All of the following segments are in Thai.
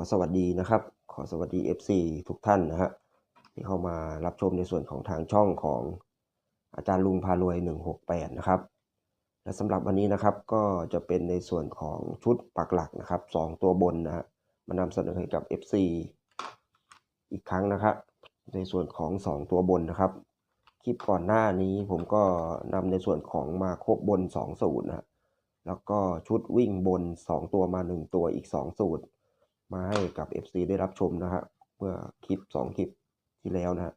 อสวัสดีนะครับ ขอสวัสดี FC ทุกท่านนะฮะที่เข้ามารับชมในส่วนของทางช่องของอาจารย์ลุงพารวย 168 นะครับ และสำหรับวันนี้นะครับก็จะเป็นในส่วนของชุดปักหลักนะครับ 2 ตัวบนนะฮะมานำเสนอให้กับ FC อีกครั้งนะครับ ในส่วนของ 2 ตัวบนนะครับ คลิปก่อนหน้านี้ผมก็นำในส่วนของมาครบบน 2 สูตรนะฮะแล้วก็ชุดวิ่งบน 2 ตัวมา 1 ตัวอีก 2 สูตร มาให้กับ FC ได้รับชมนะฮะเมื่อคลิป 2 คลิปที่แล้วนะฮะ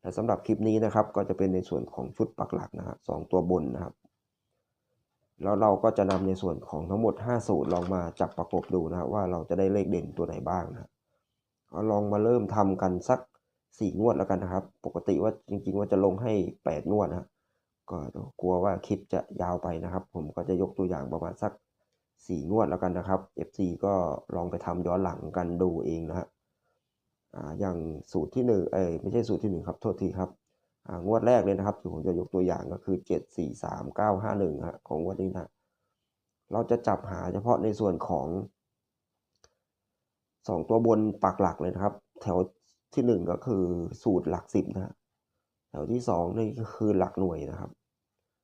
และสำหรับคลิปนี้นะครับ ก็จะเป็นในส่วนของชุดปักหลักนะฮะสองตัวบนนะครับ แล้วเราก็จะนำในส่วนของทั้งหมด 5 สูตรลองมาจับประกบดูนะว่าเราจะได้เลขเด่นตัวไหนบ้างนะลองมาเริ่มทำกันสัก 4 งวดแล้วกันนะครับ ปกติว่าจริง ๆ ว่าจะลงให้ 8 งวดนะก็กลัวว่าคลิปจะยาวไปนะครับ ผมก็จะยกตัวอย่างประมาณสัก 4 งวดแล้วกันนะครับ FC ก็ลองไปทำย้อนหลังกันดูเองนะฮะอ่าอย่างสูตรที่หนึ่งเอ้ยไม่ใช่สูตรที่หนึ่งครับโทษทีครับอ่างวดแรกเลยนะครับที่ผมจะยกตัวอย่างก็คือ 7 4 3 9 5 1ฮะของงวดนี้นะเราจะจับหาเฉพาะในส่วนของ 2 ตัวบนปักหลักเลยนะครับ แถวที่ 1 ก็คือสูตรหลัก 10นะฮะแถวที่ 2 นี่ก็คือหลักหน่วยนะครับ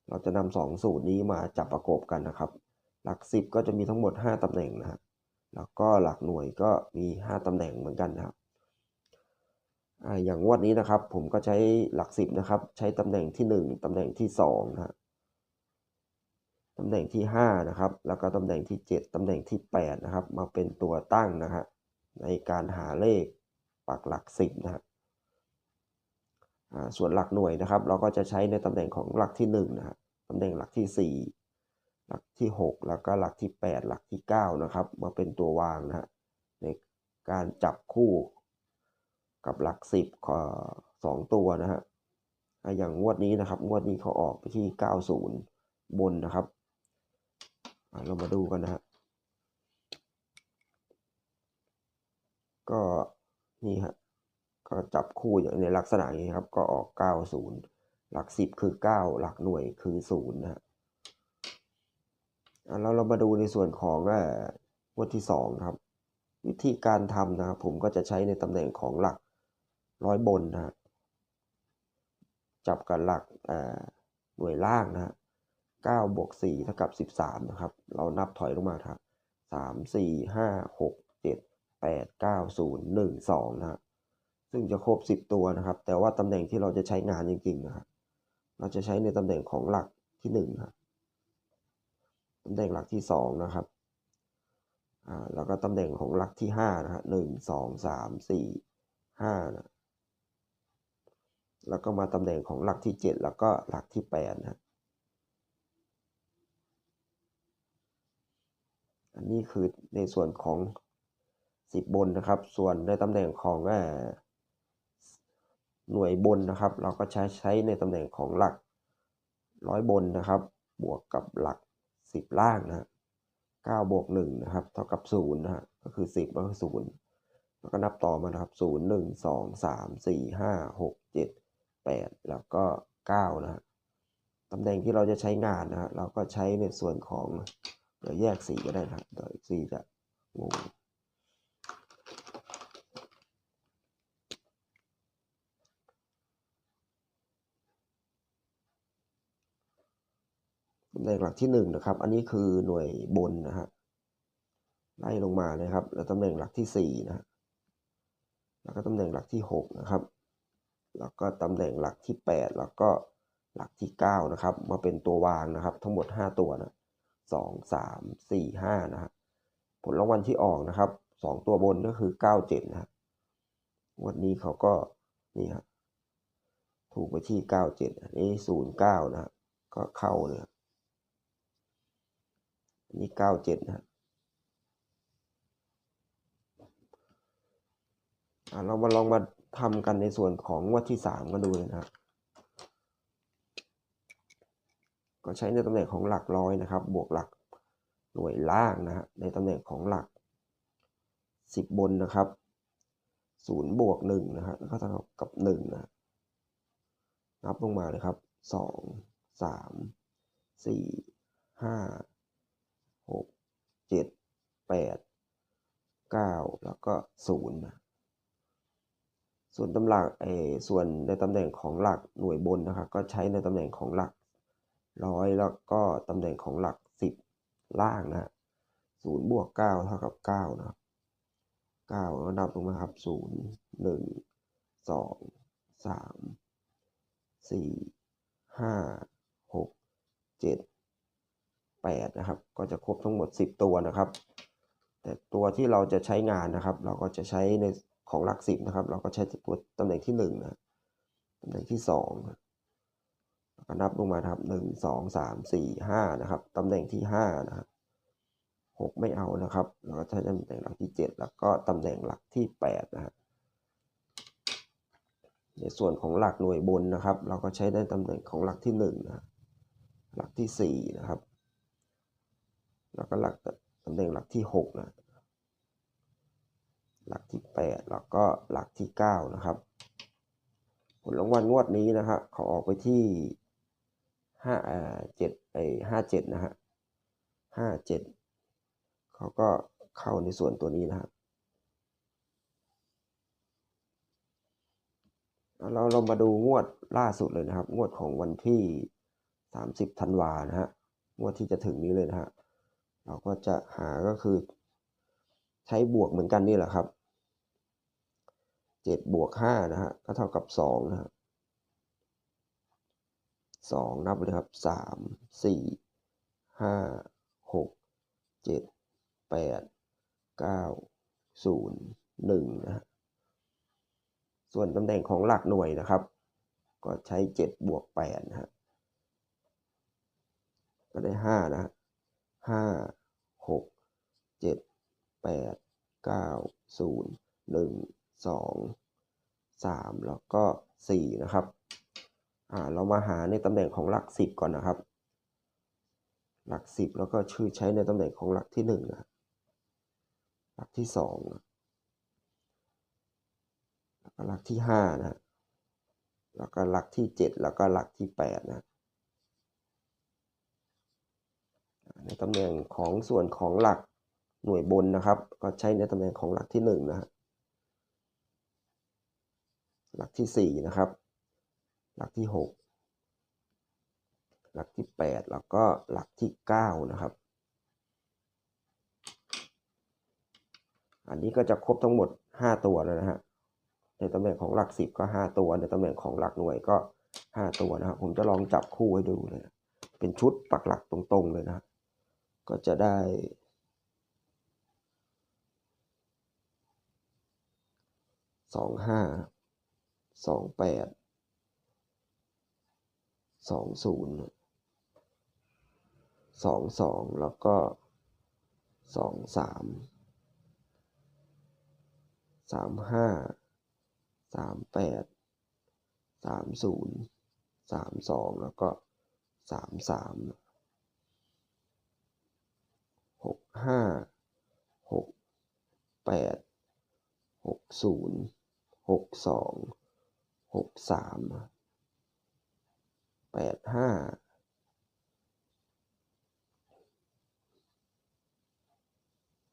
เราจะนำสองสูตรนี้มาจับประกบกันนะครับ หลัก 10 ก็จะมีทั้งหมด 5 ตำแหน่งนะฮะแล้วก็หลักหน่วยก็มี 5 ตำแหน่งเหมือนกันนะครับอย่างงวดนี้นะครับ ผมก็ใช้หลัก 10 นะครับ ใช้ตำแหน่งที่ 1 ตำแหน่งที่2นะตำแหน่งที่ 5 นะครับ แล้วก็ตำแหน่งที่ 7 ตำแหน่งที่ 8 นะครับ มาเป็นตัวตั้งนะฮะในการหาเลขปักหลัก 10 นะฮะส่วนหลักหน่วยนะครับ เราก็จะใช้ในตำแหน่งของหลักที่1นะฮะตำแหน่งหลักที่ 4 หลักที่ 6 แล้วก็หลักที่ 8 หลักที่ 9 นะครับ มาเป็นตัววางนะฮะในการจับคู่กับหลัก 10ขอสองตัวนะฮะอย่างงวดนี้นะครับ งวดนี้เขาออกไปที่ 90 บนนะครับเรามาดูกันนะฮะก็นี่ฮะก็จับคู่อย่างในลักษณะนี้ครับ ก็ออก 90 หลัก 10 คือ 9 หลักหน่วยคือ0นะฮะอะ แล้วเรามาดูในส่วนของเอ่องวดที่สองครับ วิธีการทำนะครับ ผมก็จะใช้ในตำแหน่งของหลักร้อยบนนะจับกับหลักหน่วยล่างนะฮะเก้าบวกสี่เท่ากับสิบสามนะครับ เรานับถอยลงมาครับสามสี่ห้าหกเจ็ดแปดเก้าศูนย์หนึ่งสองนะซึ่งจะครบสิบตัวนะครับ แต่ว่าตำแหน่งที่เราจะใช้งานจริงๆนะครับ เราจะใช้ในตำแหน่งของหลักที่หนึ่งนะครับ ตำแหน่งหลักที่สองนะครับอ่าแล้วก็ตำแหน่งของหลักที่ห้านะฮะหนึ่งสองสามสี่ห้านะแล้วก็มาตำแหน่งของหลักที่เจ็ดแล้วก็หลักที่แปดนะฮะอันนี้คือในส่วนของสิบบนนะครับ ส่วนในตำแหน่งของอหน่วยบนนะครับ เราก็ใช้ใช้ในตำแหน่งของหลักร้อยบนนะครับ บวกกับหลัก สิบล่างนะฮะเก้าบวกหนึ่งนะครับ เท่ากับศูนย์นะฮะก็คือสิบก็คือศูนย์แล้วก็นับต่อมานะครับศูนย์หนึ่งสองสามสี่ห้าหกเจ็ดแปดแล้วก็เก้านะฮะตำแหน่งที่เราจะใช้งานนะฮะเราก็ใช้ในส่วนของเดี๋ยวแยกสีก็ได้นะครับเดี๋ยวสีจะงง ตำแหน่งหลักที่หนึ่งนะครับ อันนี้คือหน่วยบนนะฮะไล่ลงมานะครับ แล้วตำแหน่งหลักที่สี่นะฮะแล้วก็ตำแหน่งหลักที่หกนะครับ แล้วก็ตำแหน่งหลักที่แปดแล้วก็หลักที่เก้านะครับ มาเป็นตัววางนะครับ ทั้งหมดห้าตัวนะสองสามสี่ห้านะฮะผลรางวัลที่ออกนะครับสองตัวบนก็คือเก้าเจ็ดนะฮะวันนี้เขาก็นี่ฮะถูกไปที่เก้าเจ็ดอันนี้ศูนย์เก้านะฮะก็เข้าเลย นนี้เก้าเจ็ดนะเรามาลองมาทำกันในส่วนของงวดที่สามกันดูเลยนะครับ ก็ใช้ในตำแหน่งของหลักร้อยนะครับ บวกหลักหน่วยล่างนะฮะในตำแหน่งของหลักสิบบนนะครับศูนย์บวกหนึ่งนะฮะแล้วก็เท่ากับหนึ่งนะนับลงมาเลยครับสองสามสี่ หกเจ็ดแปดเก้าแล้วก็ศูนย์ส่วนตำหลักเอส่วนในตำแหน่งของหลักหน่วยบนนะครับก็ใช้ในตำแหน่งของหลักร้อยแล้วก็ตำแหน่งของหลักสิบล่างนะฮะศูนย์บวกเก้าเท่ากับเก้านะครับเก้าแล้วนับลงมาครับศูนย์หนึ่งสองสามสี่ห้าหกเจ็ด แปดนะครับ ก็จะครบทั้งหมดสิบตัวนะครับ แต่ตัวที่เราจะใช้งานนะครับ เราก็จะใช้ในของหลักสิบนะครับ เราก็ใช้ตัวตำแหน่งที่หนึ่งนะตำแหน่งที่สองนะก็นับลงมาครับหนึ่งสองสามสี่ห้านะครับตำแหน่งที่ห้านะครับหกไม่เอานะครับเราก็ใช้ตำแหน่งหลักที่เจ็ดแล้วก็ตำแหน่งหลักที่แปดนะฮะในส่วนของหลักหน่วยบนนะครับ เราก็ใช้ในตำแหน่งของหลักที่หนึ่งนะหลักที่สี่นะครับ แล้วก็หลักตำแหน่งหลักที่หกนะ หลักที่แปดแล้วก็หลักที่เก้านะครับ ผลรางวัลงวดนี้นะฮะเขาออกไปที่ห้าเอ่อเจ็ดไอห้าเจ็ดนะฮะห้าเจ็ดเขาก็เข้าในส่วนตัวนี้นะฮะแล้วเราเรามาดูงวดล่าสุดเลยนะครับ งวดของวันที่สามสิบธันวานะฮะ งวดที่จะถึงนี้เลยนะฮะ เราก็จะหาก็คือ ใช้บวกเหมือนกันนี่แหละครับเจ็ดบวกห้านะฮะก็เท่ากับสองนะฮะสองนับเลยครับสามสี่ห้าหกเจ็ดแปดเก้าศูนย์หนึ่งนะฮะส่วนตำแหน่งของหลักหน่วยนะครับ ก็ใช้เจ็ดบวกแปดนะฮะก็ได้ห้านะฮะ ห้าหกเจ็ดแปดเก้าศูนย์หนึ่งสองสามแล้วก็สี่นะครับอ่าเรามาหาในตำแหน่งของหลักสิบก่อนนะครับ หลักสิบแล้วก็ชื่อใช้ในตำแหน่งของหลักที่หนึ่งนะหลักที่สองนะแล้วก็หลักที่ห้านะแล้วก็หลักที่เจ็ดแล้วก็หลักที่แปดนะ ในตำแหน่งของส่วนของหลักหน่วยบนนะครับ ก็ใช้ในตำแหน่งของหลักที่หนึ่งนะฮะหลักที่สี่นะครับ หลักที่หกหลักที่แปดแล้วก็หลักที่เก้านะครับ อันนี้ก็จะครบทั้งหมดห้าตัวแล้วนะฮะในตำแหน่งของหลักสิบก็ห้าตัว ในตำแหน่งของหลักหน่วยก็ห้าตัวนะครับ ผมจะลองจับคู่ให้ดูเลยเป็นชุดปักหลักตรงๆเลยนะ ก็จะได้ สองห้า สองแปด สองศูนย์ สองสอง แล้วก็สองสาม สามห้า สามแปด สามศูนย์ สามสอง แล้วก็สามสาม ห้าหกแปดหกศูนย์หกสองหกสามแปดห้า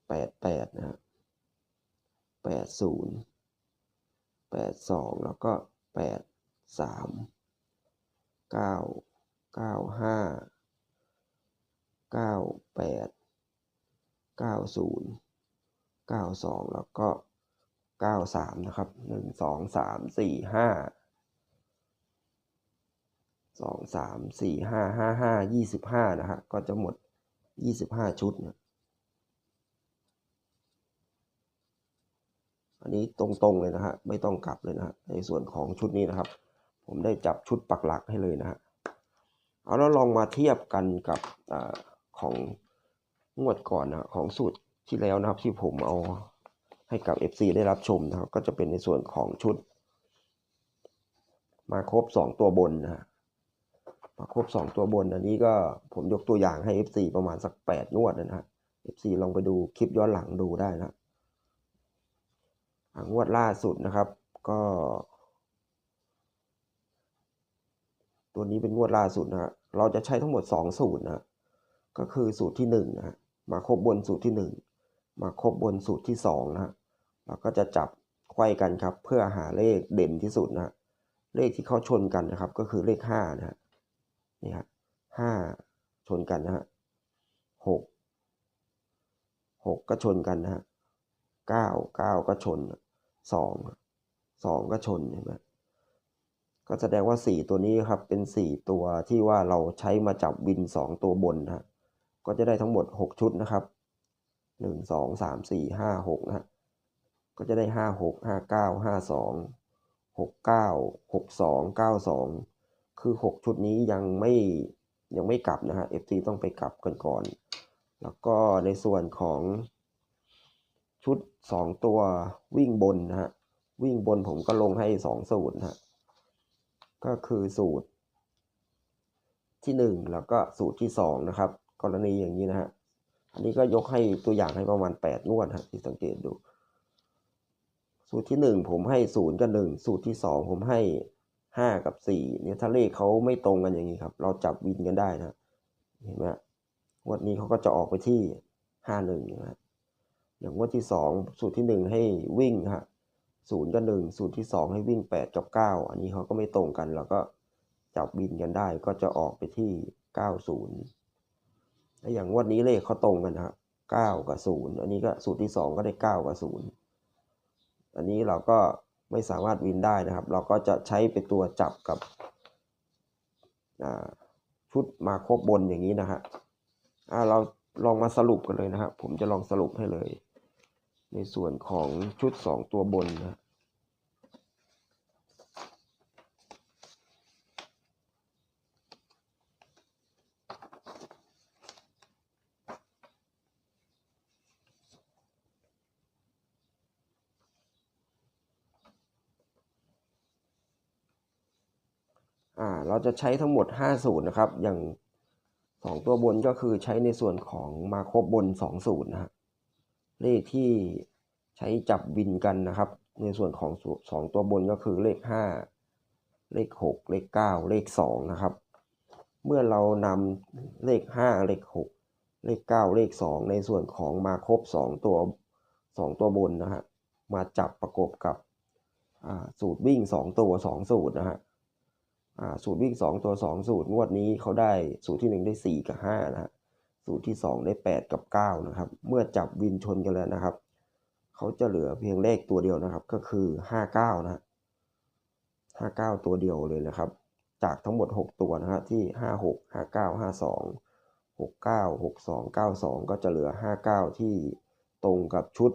แปดแปดนะฮะแปดศูนย์แปดสองแล้วก็แปดสามเก้าเก้าห้าเก้าแปด เก้าศูนย์เก้าสองแล้วก็เก้าสามนะครับหนึ่งสองสามสี่ห้าสองสามสี่ห้าห้าห้ายี่สิบห้านะฮะ ก็จะหมดยี่สิบห้าชุดนะอันนี้ตรงๆเลยนะฮะ ไม่ต้องกลับเลยนะฮะ ในส่วนของชุดนี้นะครับ ผมได้จับชุดปักหลักให้เลยนะฮะ เอาแล้วลองมาเทียบกันกับอของ งวดก่อนนะของสูตรที่แล้วนะครับที่ผมเอาให้กับ FC ได้รับชมนะครับ ก็จะเป็นในส่วนของชุด มาครบ 2 ตัวบนนะฮะมาครบ 2 ตัวบน อันนี้ก็ผมยกตัวอย่างให้ FC ประมาณสัก 8 งวดนะฮะ FC ลองไปดูคลิปย้อนหลังดูได้นะงวดล่าสุดนะครับ ก็ ตัวนี้เป็นงวดล่าสุดนะฮะเราจะใช้ทั้งหมด 2 สูตรนะก็คือสูตรที่1นะฮะ มาครบบนสูตรที่ 1 มาครบบนสูตรที่สองนะฮะเราก็จะจับไขว้กันครับ เพื่อหาเลขเด่นที่สุดนะฮะเลขที่เขาชนกันนะครับ ก็คือเลขห้านะฮะนี่ฮะห้าชนกันนะฮะหกหกก็ชนกันนะฮะเก้าเก้าก็ชนสองสองก็ชนเห็นไหมก็แสดงว่าสี่ตัวนี้ครับเป็นสี่ตัวที่ว่าเราใช้มาจับวินสองตัวบนนะฮะ ก็จะได้ทั้งหมดหกชุดนะครับหนึ่งสองสามสี่ห้าหกนะฮะก็จะได้ห้าหกห้าเก้าห้าสองหกเก้าหกสองเก้าสองคือหกชุดนี้ยังไม่ยังไม่กลับนะฮะ FT ต้องไปกลับกันก่อน แล้วก็ในส่วนของชุดสองตัววิ่งบนนะฮะ วิ่งบนผมก็ลงให้สองสูตรนะฮะ ก็คือสูตรที่หนึ่งแล้วก็สูตรที่สองนะครับ กรณีอย่างนี้นะฮะ อันนี้ก็ยกให้ตัวอย่างให้ประมาณแปดงวดฮะที่สังเกตดู สูตรที่หนึ่งผมให้ศูนย์กับหนึ่งสูตรที่สองผมให้ห้ากับสี่เนี่ยถ้าเลขเขาไม่ตรงกันอย่างนี้ครับ เราจับวินกันได้นะเห็นไหมงวดนี้เขาก็จะออกไปที่ห้าหนึ่งนะอย่างงวดที่สองสูตรที่หนึ่งให้วิ่งฮะศูนย์กับหนึ่งสูตรที่สองให้วิ่งแปดกับเก้าอันนี้เขาก็ไม่ตรงกันเราก็จับวินกันได้ก็จะออกไปที่เก้าศูนย์ อย่างงวดนี้เลขเขาตรงกันนะครับเก้ากับศูนย์อันนี้ก็สูตรที่สองก็ได้เก้ากับศูนย์อันนี้เราก็ไม่สามารถวินได้นะครับ เราก็จะใช้เป็นตัวจับกับชุดมาครบบนอย่างนี้นะฮะเราลองมาสรุปกันเลยนะครับผมจะลองสรุปให้เลย ในส่วนของชุด 2 ตัวบนนะ อ่าเราจะใช้ทั้งหมด 5 สูตรนะครับ อย่าง 2 ตัวบนก็คือใช้ในส่วนของมาครบบน 2 สูตรนะฮะเลขที่ใช้จับวินกันนะครับ ในส่วนของสองตัวบนก็คือเลข 5 เลข 6 เลข 9 เลข 2 นะครับ เมื่อเรานำเลข 5 เลข 6 เลข 9 เลข 2 ในส่วนของมาครบ 2 ตัว 2 ตัวบนนะฮะมาจับประกบกับสูตรวิ่ง 2 ตัว 2 สูตรนะฮะ สูตรวิ่ง2ตัว2สูตรงวดนี้เขาได้สูตรที่1ได้4กับ5นะฮะสูตรที่2ได้8กับ9นะครับ เมื่อจับวินชนกันแล้วนะครับเขาจะเหลือเพียงเลขตัวเดียวนะครับ ก็คือ59นะ59ตัวเดียวเลยนะครับ จากทั้งหมด6ตัวนะฮะที่56 59 52 69 62 92ก็จะเหลือ59ที่ตรงกับชุด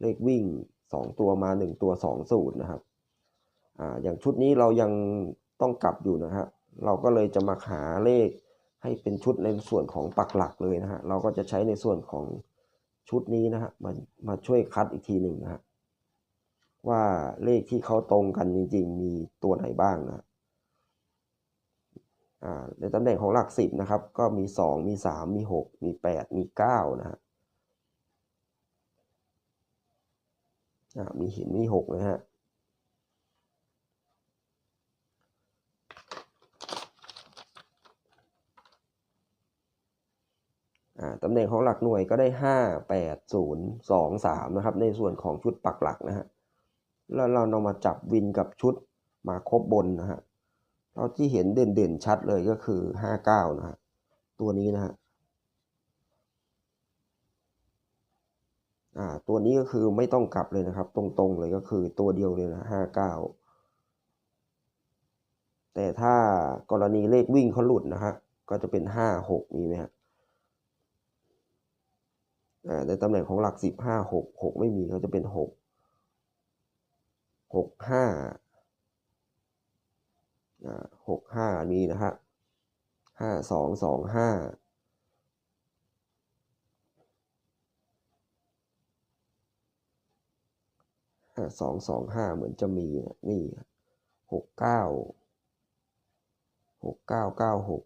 เลขวิ่ง2ตัวมา1ตัว2สูตรนะครับ อ่าอย่างชุดนี้เรายังต้องกลับอยู่นะฮะเราก็เลยจะมาหาเลขให้เป็นชุดในส่วนของปักหลักเลยนะฮะเราก็จะใช้ในส่วนของชุดนี้นะฮะมามาช่วยคัดอีกทีหนึ่งนะฮะว่าเลขที่เขาตรงกันจริง ๆ มีตัวไหนบ้างนะในตำแหน่งของหลักสิบนะครับ ก็มีสองมีสามมีหกมีแปดมีเก้านะฮะมีเห็นมีหกนะฮะ ตำแหน่งของหลักหน่วยก็ได้ห้าแปดศูนย์สองสามนะครับ ในส่วนของชุดปักหลักนะฮะแล้วเราเอามาจับวินกับชุดมาครบบนนะฮะเราที่เห็นเด่นๆชัดเลยก็คือห้าเก้านะฮะตัวนี้นะฮะอ่าตัวนี้ก็คือไม่ต้องกลับเลยนะครับ ตรงๆเลยก็คือตัวเดียวเลยนะห้าเก้าแต่ถ้ากรณีเลขวิ่งเขาหลุดนะฮะก็จะเป็นห้าหกมีไหมฮะ ในตำแหน่งของหลักสิบห้าหกหกไม่มีก็จะเป็นหกหกห้าหกห้ามีนะฮะห้าสองสองห้าห้าสองสองห้าเหมือนจะมีนี่หกเก้าหกเก้าเก้าหก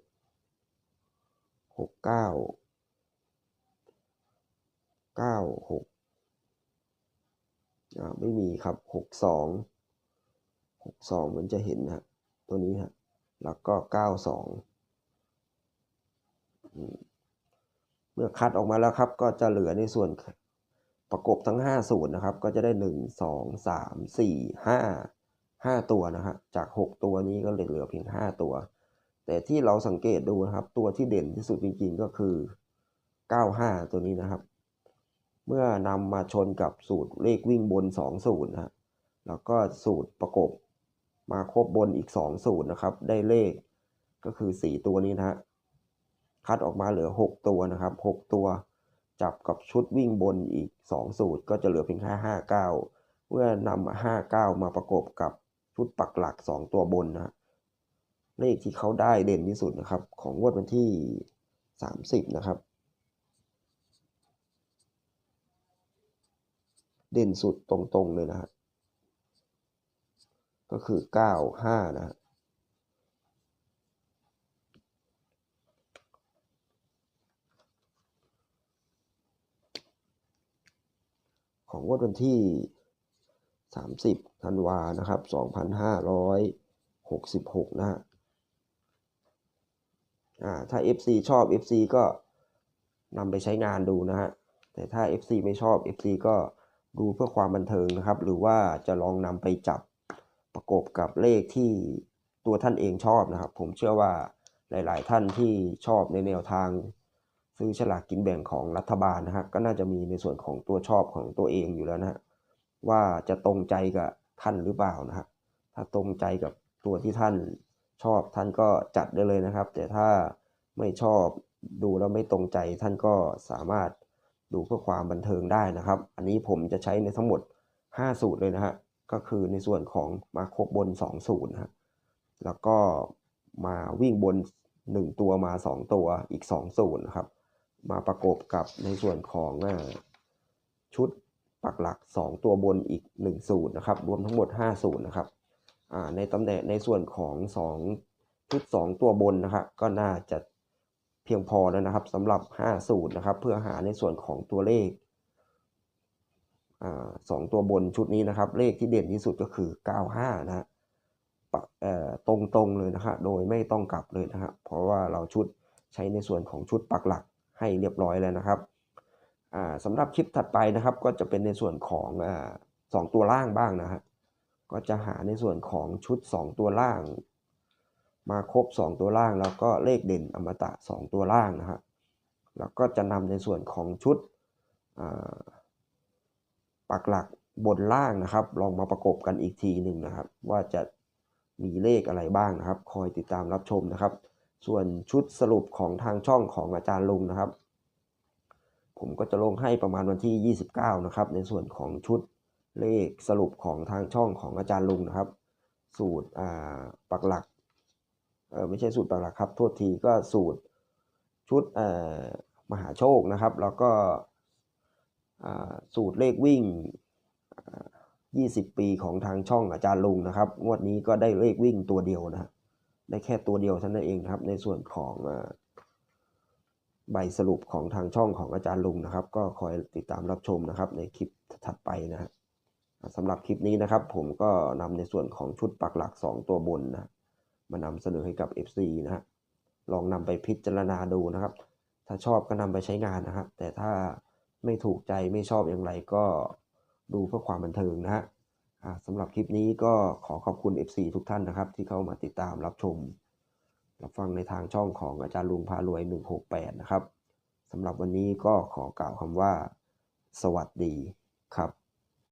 หกเก้า เก้าหกอ่าไม่มีครับหกสองหกสองมันจะเห็นนะตัวนี้ฮะแล้วก็เก้าสองเมื่อคัดออกมาแล้วครับ ก็จะเหลือในส่วนประกบทั้ง5สูตรนะครับ ก็จะได้1 2 3 4 5 5ตัวนะฮะจาก6ตัวนี้ก็เหลือเพียง5ตัว แต่ที่เราสังเกตดูนะครับ ตัวที่เด่นที่สุดจริงๆก็คือ95ตัวนี้นะครับ เมื่อนำมาชนกับสูตรเลขวิ่งบน2สูตรนะแล้วก็สูตรประกบมาครบบนอีก2สูตรนะครับ ได้เลขก็คือ 4 ตัวนี้นะฮะคัดออกมาเหลือ 6 ตัวนะครับ 6 ตัว จับกับชุดวิ่งบนอีก 2 สูตร ก็จะเหลือเพียงแค่59 เมื่อนำ59 มาประกบกับชุดปักหลัก 2 ตัวบนนะเลขที่เขาได้เด่นที่สุดนะครับ ของงวดวันที่ 30 นะครับ เด่นสุดตรงๆเลยนะฮะก็คือ 95 นะฮะของงวดวันที่ 30 ธันวานะครับ 2566 นะฮะอ่า ถ้า FC ชอบ FC ก็นำไปใช้งานดูนะฮะ แต่ถ้า FC ไม่ชอบ FC ก็ ดูเพื่อความบันเทิงนะครับ หรือว่าจะลองนำไปจับประกบกับเลขที่ตัวท่านเองชอบนะครับ ผมเชื่อว่าหลาย ๆ ท่านที่ชอบในแนวทาง ซื้อฉลากกินแบ่งของรัฐบาลนะฮะก็น่าจะมีในส่วนของตัวชอบของตัวเองอยู่แล้วนะฮะว่าจะตรงใจกับท่านหรือเปล่านะฮะถ้าตรงใจกับตัวที่ท่านชอบท่านก็จัดได้เลยนะครับ แต่ถ้าไม่ชอบดูแล้วไม่ตรงใจท่านก็สามารถ ดูเพื่อความบันเทิงได้นะครับ อันนี้ผมจะใช้ในทั้งหมด 5 สูตรเลยนะฮะก็คือในส่วนของมาครบบน 2 สูตรนะฮะแล้วก็มาวิ่งบน 1 ตัวมา 2 ตัวอีก 2 สูตรนะครับ มาประกบกับในส่วนของชุดปักหลัก 2 ตัวบนอีก 1 สูตรนะครับ รวมทั้งหมด 5 สูตรนะครับในตำแหน่งในส่วนของ 2 ชุด 2 ตัวบนนะครับก็น่าจะ พียงพอแล้วนะครับสำหรับ 5 สูตรนะครับ เพื่อหาในส่วนของตัวเลขสองตัวบนชุดนี้นะครับ เลขที่เด่นที่สุดก็คือ 95 นะฮะตรงตรงเลยนะครับโดยไม่ต้องกลับเลยนะครับเพราะว่าเราชุดใช้ในส่วนของชุดปักหลักให้เรียบร้อยแล้วนะครับสำหรับคลิปถัดไปนะครับ ก็จะเป็นในส่วนของสองตัวล่างบ้างนะฮะก็จะหาในส่วนของชุด 2 ตัวล่าง มาครบ 2 ตัวล่าง แล้วก็เลขเด่นอมตะ 2 ตัวล่างนะฮะแล้วก็จะนำในส่วนของชุดปักหลักบนล่างนะครับ ลองมาประกบกันอีกทีหนึ่งนะครับ ว่าจะมีเลขอะไรบ้างนะครับ คอยติดตามรับชมนะครับ ส่วนชุดสรุปของทางช่องของอาจารย์ลุงนะครับ ผมก็จะลงให้ประมาณวันที่ 29 นะครับ ในส่วนของชุดเลขสรุปของทางช่องของอาจารย์ลุงนะครับ สูตรปักหลัก เออไม่ใช่สูตรปักหลักครับโทษทีก็สูตรชุดมหาโชคนะครับ แล้วก็สูตรเลขวิ่ง 20 ปีของทางช่องอาจารย์ลุงนะครับ งวดนี้ก็ได้เลขวิ่งตัวเดียวนะได้แค่ตัวเดียวเท่านั้นเองครับ ในส่วนของใบสรุปของทางช่องของอาจารย์ลุงนะครับ ก็คอยติดตามรับชมนะครับในคลิปถัดไปนะฮะสำหรับคลิปนี้นะครับ ผมก็นำในส่วนของชุดปักหลัก 2 ตัวบนนะ มานำเสนอให้กับ FC นะฮะลองนำไปพิจารณาดูนะครับ ถ้าชอบก็นำไปใช้งานนะครับแต่ถ้าไม่ถูกใจไม่ชอบอย่างไรก็ดูเพื่อความบันเทิงนะฮะสำหรับคลิปนี้ก็ขอขอบคุณ FC ทุกท่านนะครับ ที่เข้ามาติดตามรับชม รับฟังในทางช่องของอาจารย์ลุงพารวย 168 นะครับสำหรับวันนี้ก็ขอกล่าวคำว่า สวัสดีครับ